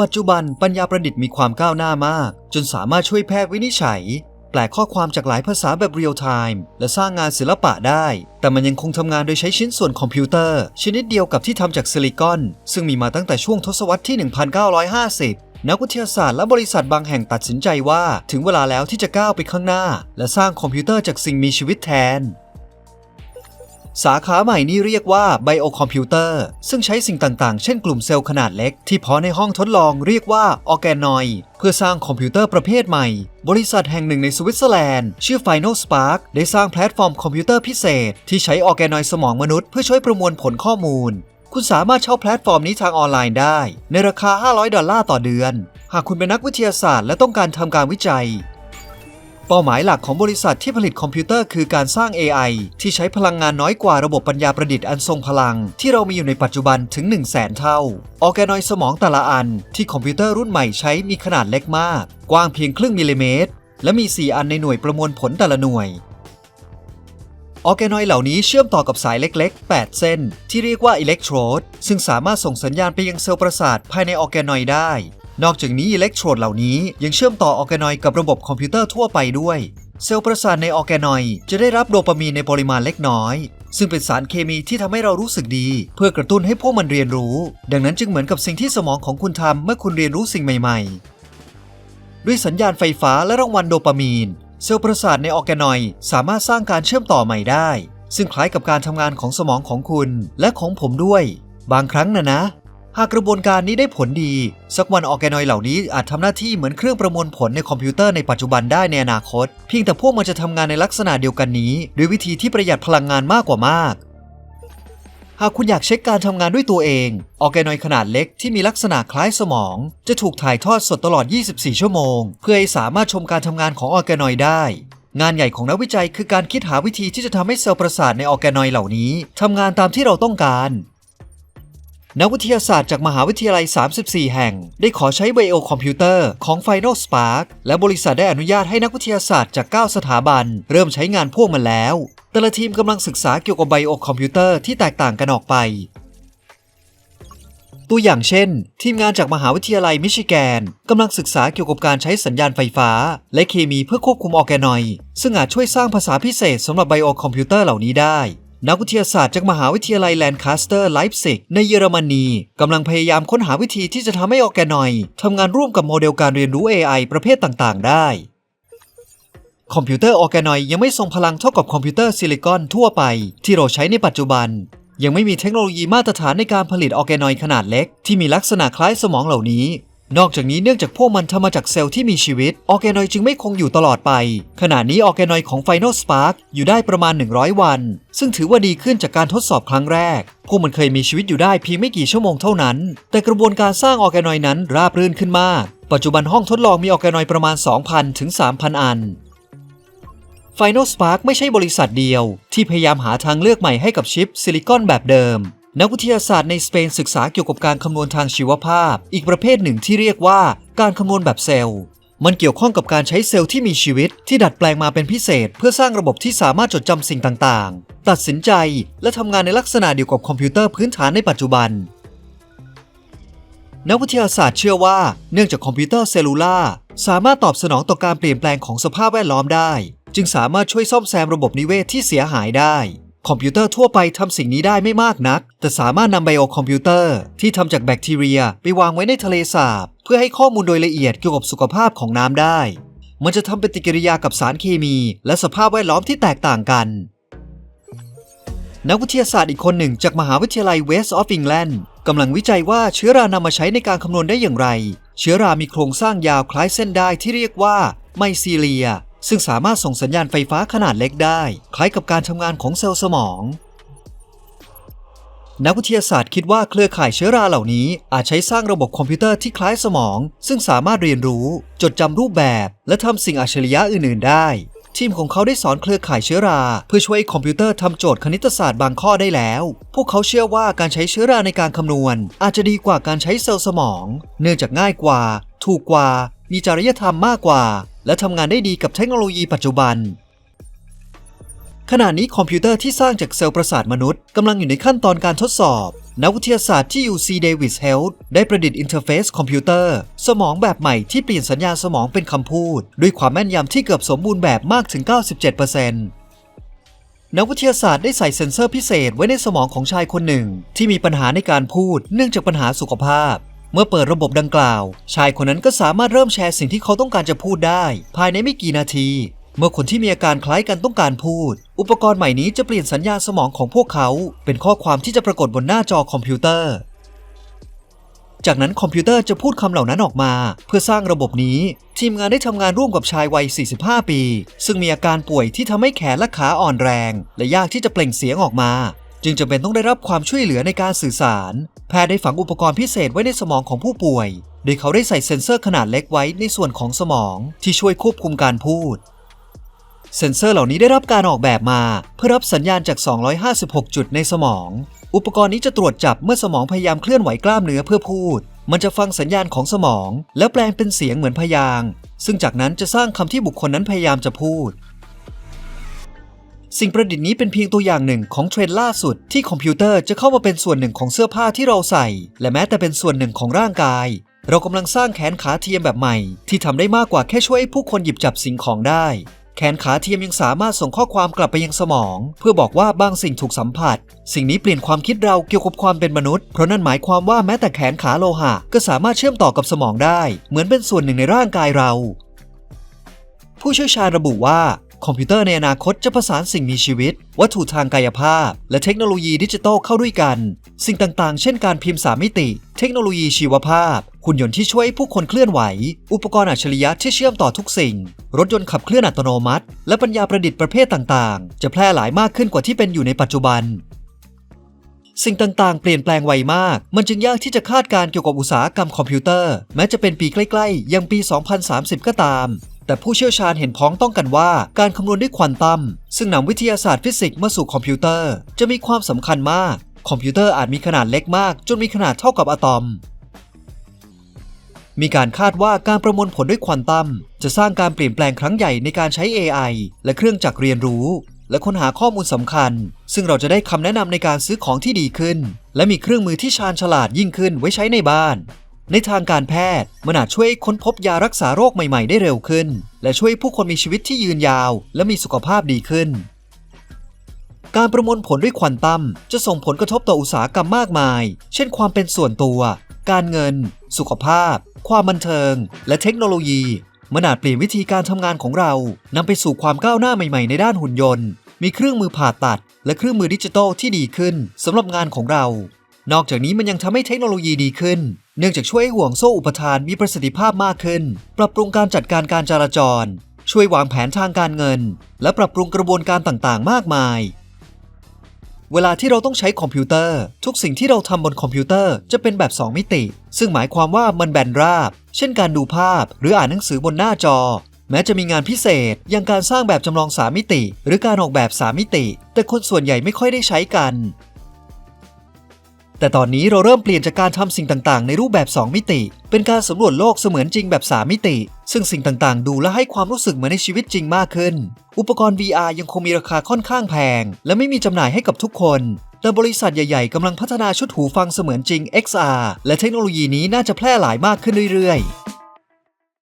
ปัจจุบันปัญญาประดิษฐ์มีความก้าวหน้ามาก จนสามารถช่วยแพทย์วินิจฉัย แปลข้อความจากหลายภาษาแบบเรียลไทม์และสร้างงานศิลปะได้ แต่มันยังคงทำงานโดยใช้ชิ้นส่วนคอมพิวเตอร์ ชนิดเดียวกับที่ทำจากซิลิคอน ซึ่งมีมาตั้งแต่ช่วงทศวรรษที่ 1950นักวิทยาศาสตร์และบริษัทบางแห่งตัดสินใจว่า ถึงเวลาแล้วที่จะก้าวไปข้างหน้า และสร้างคอมพิวเตอร์จากสิ่งมีชีวิตแทน สาขาใหม่นี้เรียกว่าไบโอคอมพิวเตอร์ซึ่งใช้สิ่งต่างๆ เช่นกลุ่มเซลล์ขนาดเล็ก ที่เพาะในห้องทดลองเรียกว่าออแกนอยเพื่อสร้างคอมพิวเตอร์ประเภทใหม่ บริษัทแห่งหนึ่งในสวิตเซอร์แลนด์ ชื่อ Final Spark ได้สร้างแพลตฟอร์มคอมพิวเตอร์พิเศษ ที่ใช้ออแกนอยสมองมนุษย์เพื่อช่วยประมวลผลข้อมูล คุณสามารถเช่าแพลตฟอร์มนี้ทางออนไลน์ได้ ในราคา 500 ดอลลาร์ต่อเดือน หากคุณเป็นนักวิทยาศาสตร์และต้องการทำการวิจัย เป้าหมายหลักของบริษัทที่ผลิตคอมพิวเตอร์คือการสร้าง AI ที่ใช้พลังงานน้อยกว่าระบบปัญญาประดิษฐ์อันทรงพลัง ที่เรามีอยู่ในปัจจุบันถึง 1 0 0 0 0แสนเท่า ออแกนอยสมองแต่ละอันที่คอมพิวเตอร์รุ่นใหม่ใช้มีขนาดเล็กมาก กว้างเพียงครึ่งมิลลิเมตร และมี 4 อันในหน่วยประมวลผลแต่ละหน่วยออแกนอยเหล่านี้เชื่อมต่อกับสายเล็กๆ 8 เส้น ที่เรียกว่าอิเล็กโทรดซึ่งสามารถส่งสัญญาณไปยังเซลล์ประสาทภายในออแกนอยได้ นอกจากนี้อิเล็กโทรดเหล่านี้ยังเชื่อมต่อออร์แกนอยกับระบบคอมพิวเตอร์ทั่วไปด้วย เซลล์ประสาทในออร์แกนอยจะได้รับโดปามีนในปริมาณเล็กน้อย ซึ่งเป็นสารเคมีที่ทำให้เรารู้สึกดี เพื่อกระตุ้นให้พวกมันเรียนรู้ ดังนั้นจึงเหมือนกับสิ่งที่สมองของคุณทำเมื่อคุณเรียนรู้สิ่งใหม่ ๆ ด้วยสัญญาณไฟฟ้าและรางวัลโดปามีน เซลล์ประสาทในออร์แกนอยสามารถสร้างการเชื่อมต่อใหม่ได้ ซึ่งคล้ายกับการทำงานของสมองของคุณและของผมด้วย บางครั้งนะนะ หากกระบวนการนี้ได้ผลดี สักวันออแกนอยเหล่านี้อาจทำหน้าที่เหมือนเครื่องประมวลผลในคอมพิวเตอร์ในปัจจุบันได้ในอนาคต เพียงแต่พวกมันจะทำงานในลักษณะเดียวกันนี้ ด้วยวิธีที่ประหยัดพลังงานมากกว่ามาก หากคุณอยากเช็คการทำงานด้วยตัวเอง ออแกนอยขนาดเล็กที่มีลักษณะคล้ายสมอง จะถูกถ่ายทอดสดตลอด 24 ชั่วโมง เพื่อให้สามารถชมการทำงานของออแกนอยได้งานใหญ่ของนักวิจัยคือการคิดหาวิธีที่จะทำให้เซลล์ประสาทในออแกนอยเหล่านี้ทำงานตามที่เราต้องการ นักวิทยาศาสตร์จากมหาวิทยาลัย 34 แห่ง ได้ขอใช้ไบโอคอมพิวเตอร์ของ Final Spark และบริษัทได้อนุญาตให้นักวิทยาศาสตร์จาก 9 สถาบัน เริ่มใช้งานพวกมันแล้ว แต่ละทีมกำลังศึกษาเกี่ยวกับไบโอคอมพิวเตอร์ที่แตกต่างกันออกไป ตัวอย่างเช่น ทีมงานจากมหาวิทยาลัยมิชิแกนกำลังศึกษาเกี่ยวกับการใช้สัญญาณไฟฟ้า และเคมีเพื่อควบคุมออแกนอยซึ่งอาจช่วยสร้างภาษาพิเศษสำหรับไบโอคอมพิวเตอร์เหล่านี้ได้ นักวิทยาศาสตร์จากมหาวิทยาลัยแลนคาสเตอร์ไลฟ์ซิกในเยอรมนีกำลังพยายามค้นหาวิธีที่จะทำให้ออแกนอยทำงานร่วมกับโมเดลการเรียนรู้ AI ประเภทต่างๆ ได้ คอมพิวเตอร์ออแกนอยยังไม่ทรงพลังเท่ากับคอมพิวเตอร์ซิลิคอนทั่วไป ที่เราใช้ในปัจจุบัน ยังไม่มีเทคโนโลยีมาตรฐานในการผลิตออแกนอยขนาดเล็ก ที่มีลักษณะคล้ายสมองเหล่านี้ นอกจากนี้เนื่องจากพวกมันทำมาจากเซลล์ที่มีชีวิต ออร์แกนอยจึงไม่คงอยู่ตลอดไป ขณะนี้ออร์แกนอยของ Final Spark อยู่ได้ประมาณ 100 วัน ซึ่งถือว่าดีขึ้นจากการทดสอบครั้งแรก พวกมันเคยมีชีวิตอยู่ได้เพียงไม่กี่ชั่วโมงเท่านั้น แต่กระบวนการสร้างออร์แกนอยนั้นราบรื่นขึ้นมาก ปัจจุบันห้องทดลองมีออร์แกนอยประมาณ 2,000 ถึง 3,000 อัน Final Spark ไม่ใช่บริษัทเดียว ที่พยายามหาทางเลือกใหม่ให้กับชิปซิลิคอนแบบเดิม นักวิทยาศาสตร์ในสเปนศึกษาเกี่ยวกับการคำนวณทางชีวภาพ อีกประเภทหนึ่งที่เรียกว่าการคำนวณแบบเซลล์ มันเกี่ยวข้องกับการใช้เซลล์ที่มีชีวิตที่ดัดแปลงมาเป็นพิเศษ เพื่อสร้างระบบที่สามารถจดจำสิ่งต่างๆ ตัดสินใจและทำงานในลักษณะเดียวกับคอมพิวเตอร์พื้นฐานในปัจจุบัน นักวิทยาศาสตร์เชื่อว่า เนื่องจากคอมพิวเตอร์เซลลูล่าสามารถตอบสนองต่อการเปลี่ยนแปลงของสภาพแวดล้อมได้ จึงสามารถช่วยซ่อมแซมระบบนิเวศที่เสียหายได้ คอมพิวเตอร์ทั่วไปทำสิ่งนี้ได้ไม่มากนัก แต่สามารถนำไบโอคอมพิวเตอร์ที่ทำจากแบคทีเรีย ไปวางไว้ในทะเลสาบ เพื่อให้ข้อมูลโดยละเอียดเกี่ยวกับสุขภาพของน้ำได้ มันจะทำปฏิกิริยากับสารเคมี และสภาพแวดล้อมที่แตกต่างกัน นักวิทยาศาสตร์อีกคนหนึ่งจากมหาวิทยาลัย West of England กำลังวิจัยว่าเชื้อรานำมาใช้ในการคำนวณได้อย่างไร เชื้อรามีโครงสร้างยาวคล้ายเส้นได้ที่เรียกว่าไมซีเลีย ซึ่งสามารถส่งสัญญาณไฟฟ้าขนาดเล็กได้ คล้ายกับการทำงานของเซลล์สมอง นักวิทยาศาสตร์คิดว่าเครือข่ายเชื้อราเหล่านี้ อาจใช้สร้างระบบคอมพิวเตอร์ที่คล้ายสมอง ซึ่งสามารถเรียนรู้ จดจำรูปแบบ และทำสิ่งอัจฉริยะอื่น ๆ ได้ ทีมของเขาได้สอนเครือข่ายเชื้อรา เพื่อช่วยคอมพิวเตอร์ทำโจทย์คณิตศาสตร์บางข้อได้แล้ว พวกเขาเชื่อว่าการใช้เชื้อราในการคำนวณ อาจจะดีกว่าการใช้เซลล์สมอง เนื่องจากง่ายกว่า ถูกกว่า มีจริยธรรมมากกว่า และทำงานได้ดีกับเทคโนโลยีปัจจุบัน ขณะนี้คอมพิวเตอร์ที่สร้างจากเซลล์ประสาทมนุษย์กำลังอยู่ในขั้นตอนการทดสอบ นักวิทยาศาสตร์ที่ UC Davis Health ได้ประดิษฐ์อินเทอร์เฟซคอมพิวเตอร์ สมองแบบใหม่ที่เปลี่ยนสัญญาณสมองเป็นคำพูด ด้วยความแม่นยำที่เกือบสมบูรณ์แบบมากถึง 97%นักวิทยาศาสตร์ได้ใส่เซ็นเซอร์พิเศษไว้ในสมองของชายคนหนึ่ง ที่มีปัญหาในการพูดเนื่องจากปัญหาสุขภาพ เมื่อเปิดระบบดังกล่าว ชายคนนั้นก็สามารถเริ่มแชร์สิ่งที่เขาต้องการจะพูดได้ ภายในไม่กี่นาที เมื่อคนที่มีอาการคล้ายกันต้องการพูด อุปกรณ์ใหม่นี้จะเปลี่ยนสัญญาณสมองของพวกเขา เป็นข้อความที่จะปรากฏบนหน้าจอคอมพิวเตอร์ จากนั้นคอมพิวเตอร์จะพูดคำเหล่านั้นออกมา เพื่อสร้างระบบนี้ ทีมงานได้ทำงานร่วมกับชายวัย 45 ปี ซึ่งมีอาการป่วยที่ทำให้แขนและขาอ่อนแรง และยากที่จะเปล่งเสียงออกมา จึงจำเป็นต้องได้รับความช่วยเหลือในการสื่อสาร แพทย์ได้ฝังอุปกรณ์พิเศษไว้ในสมองของผู้ป่วย โดยเขาได้ใส่เซ็นเซอร์ขนาดเล็กไว้ในส่วนของสมองที่ช่วยควบคุมการพูด เซ็นเซอร์เหล่านี้ได้รับการออกแบบมา เพื่อรับสัญญาณจาก 256 จุดในสมอง อุปกรณ์นี้จะตรวจจับเมื่อสมองพยายามเคลื่อนไหวกล้ามเนื้อเพื่อพูด มันจะฟังสัญญาณของสมอง แล้วแปลงเป็นเสียงเหมือนพยาง ซึ่งจากนั้นจะสร้างคำที่บุคคลนั้นพยายามจะพูด สิ่งประดิษฐ์นี้เป็นเพียงตัวอย่างหนึ่งของเทรนด์ล่าสุด ที่คอมพิวเตอร์จะเข้ามาเป็นส่วนหนึ่งของเสื้อผ้าที่เราใส่ และแม้แต่เป็นส่วนหนึ่งของร่างกาย เรากำลังสร้างแขนขาเทียมแบบใหม่ ที่ทำได้มากกว่าแค่ช่วยให้ผู้คนหยิบจับสิ่งของได้ แขนขาเทียมยังสามารถส่งข้อความกลับไปยังสมอง เพื่อบอกว่าบางสิ่งถูกสัมผัส สิ่งนี้เปลี่ยนความคิดเราเกี่ยวกับความเป็นมนุษย์ เพราะนั่นหมายความว่าแม้แต่แขนขาโลหะ ก็สามารถเชื่อมต่อกับสมองได้ เหมือนเป็นส่วนหนึ่งในร่างกายเราผู้เชี่ยวชาญระบุว่า คอมพิวเตอร์ในอนาคตจะประสานสิ่งมีชีวิต วัตถุทางกายภาพ และเทคโนโลยีดิจิทัลเข้าด้วยกัน สิ่งต่างๆ เช่นการพิมพ์สามมิติ เทคโนโลยีชีวภาพหุ่นยนต์ที่ช่วยผู้คนเคลื่อนไหว อุปกรณ์อัจฉริยะที่เชื่อมต่อทุกสิ่ง รถยนต์ขับเคลื่อนอัตโนมัติ และปัญญาประดิษฐ์ประเภทต่างๆ จะแพร่หลายมากขึ้นกว่าที่เป็นอยู่ในปัจจุบันสิ่งต่างๆ เปลี่ยนแปลงไวมาก มันจึงยากที่จะคาดการณ์เกี่ยวกับอุตสาหกรรมคอมพิวเตอร์ แม้จะเป็นปีใกล้ ๆ ยังปี 2030 ก็ตาม แต่ผู้เชี่ยวชาญเห็นพ้องต้องกันว่าการคำนวณด้วยควอนตัม ซึ่งนำวิทยาศาสตร์ฟิสิกส์มาสู่คอมพิวเตอร์ จะมีความสำคัญมาก คอมพิวเตอร์อาจมีขนาดเล็กมาก จนมีขนาดเท่ากับอะตอม มีการคาดว่าการประมวลผลด้วยควอนตัม จะสร้างการเปลี่ยนแปลงครั้งใหญ่ในการใช้ AI และเครื่องจักรเรียนรู้ และค้นหาข้อมูลสำคัญ ซึ่งเราจะได้คำแนะนำในการซื้อของที่ดีขึ้น และมีเครื่องมือที่ชาญฉลาดยิ่งขึ้นไว้ใช้ในบ้าน ในทางการแพทย์มันอาจช่วยค้นพบยารักษาโรคใหม่ๆ ได้เร็วขึ้น และช่วยผู้คนมีชีวิตที่ยืนยาว และมีสุขภาพดีขึ้น การประมวลผลด้วยควอนตัมจะส่งผลกระทบต่ออุตสาหกรรมมากมาย เช่น ความเป็นส่วนตัว การเงิน สุขภาพ ความบันเทิง และเทคโนโลยีมันอาจเปลี่ยนวิธีการทำงานของเรานำไปสู่ความก้าวหน้าใหม่ๆ ในด้านหุ่นยนต์ มีเครื่องมือผ่าตัด และเครื่องมือดิจิทัลที่ดีขึ้นสำหรับงานของเรา นอกจากนี้มันยังทำให้เทคโนโลยีดีขึ้น เนื่องจากช่วยให้ห่วงโซ่อุปทานมีประสิทธิภาพมากขึ้น ปรับปรุงการจัดการการจราจร ช่วยวางแผนทางการเงิน และปรับปรุงกระบวนการต่างๆ มากมาย เวลาที่เราต้องใช้คอมพิวเตอร์ ทุกสิ่งที่เราทำบนคอมพิวเตอร์จะเป็นแบบ 2 มิติ ซึ่งหมายความว่ามันแบนราบ เช่นการดูภาพ หรืออ่านหนังสือบนหน้าจอ แม้จะมีงานพิเศษ อย่างการสร้างแบบจำลอง 3 มิติ หรือการออกแบบ 3 มิติ แต่คนส่วนใหญ่ไม่ค่อยได้ใช้กัน แต่ตอนนี้เราเริ่มเปลี่ยนจากการทำสิ่งต่างๆ ในรูปแบบ 2 มิติ เป็นการสำรวจโลกเสมือนจริงแบบ 3 มิติ ซึ่งสิ่งต่างๆ ดูและให้ความรู้สึกเหมือนในชีวิตจริงมากขึ้น อุปกรณ์ VR ยังคงมีราคาค่อนข้างแพง และไม่มีจำหน่ายให้กับทุกคนแต่บริษัทใหญ่ๆกำลังพัฒนาชุดหูฟังเสมือนจริง XR และเทคโนโลยีนี้น่าจะแพร่หลายมากขึ้นเรื่อยๆ